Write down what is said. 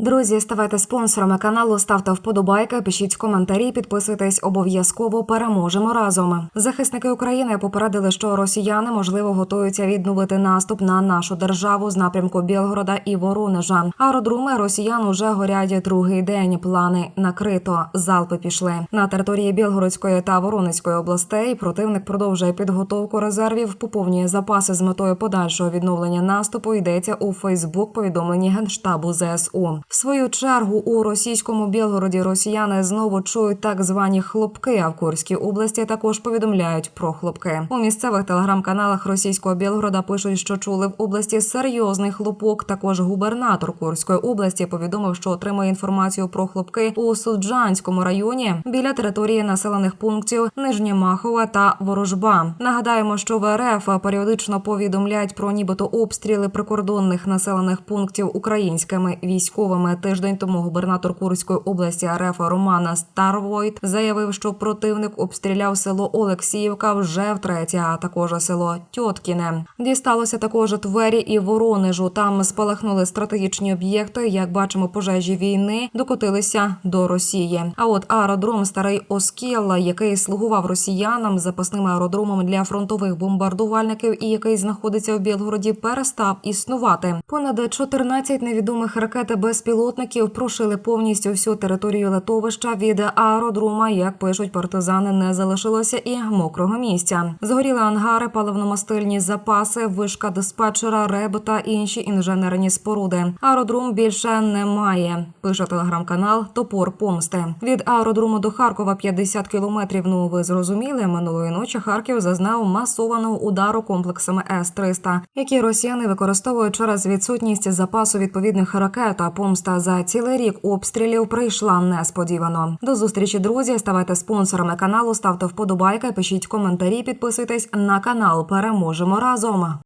Друзі, ставайте спонсорами каналу, ставте вподобайки, пишіть коментарі, підписуйтесь обов'язково. Переможемо разом. Захисники України попередили, що росіяни можливо готуються відновити наступ на нашу державу з напрямку Білгорода і Воронежа. Аеродроми росіян уже горять другий день. Плани накрито. Залпи пішли на території Білгородської та Воронезької областей. Противник продовжує підготовку резервів, поповнює запаси з метою подальшого відновлення наступу. Йдеться у Фейсбук повідомленні генштабу ЗСУ. В свою чергу у російському Білгороді росіяни знову чують так звані хлопки. А в Курській області також повідомляють про хлопки. У місцевих телеграм-каналах російського Білгорода пишуть, що чули в області серйозний хлопок. Також губернатор Курської області повідомив, що отримує інформацію про хлопки у Суджанському районі біля території населених пунктів Нижнє Махове та Ворожба. Нагадаємо, що в РФ періодично повідомляють про нібито обстріли прикордонних населених пунктів українськими військовими. Тиждень тому губернатор Курської області РФ Романа Старвойт заявив, що противник обстріляв село Олексіївка вже втретє, а також село Тьоткіне. Дісталося також Твері і Воронежу. Там спалахнули стратегічні об'єкти. Як бачимо, пожежі війни докотилися до Росії. А от аеродром Старий Оскіл, який слугував росіянам запасним аеродромом для фронтових бомбардувальників і який знаходиться у Білгороді, перестав існувати. Понад 14 невідомих ракет безпілотників прошили повністю всю територію литовища від аеродрома. Як пишуть партизани, не залишилося і мокрого місця. Згоріли ангари, паливно-мастильні запаси, вишка диспетчера, реб та інші інженерні споруди. Аеродром більше немає. Пише телеграм-канал Топор Помсти. Від аеродрому до Харкова 50 кілометрів. Ну ви зрозуміли, минулої ночі Харків зазнав масованого удару комплексами С-300, які росіяни використовують через відсутність запасу відповідних ракет. А помста за цілий рік обстрілів прийшла несподівано. До зустрічі, друзі. Ставайте спонсорами каналу, ставте вподобайки, пишіть коментарі, підписуйтесь на канал. Переможемо разом.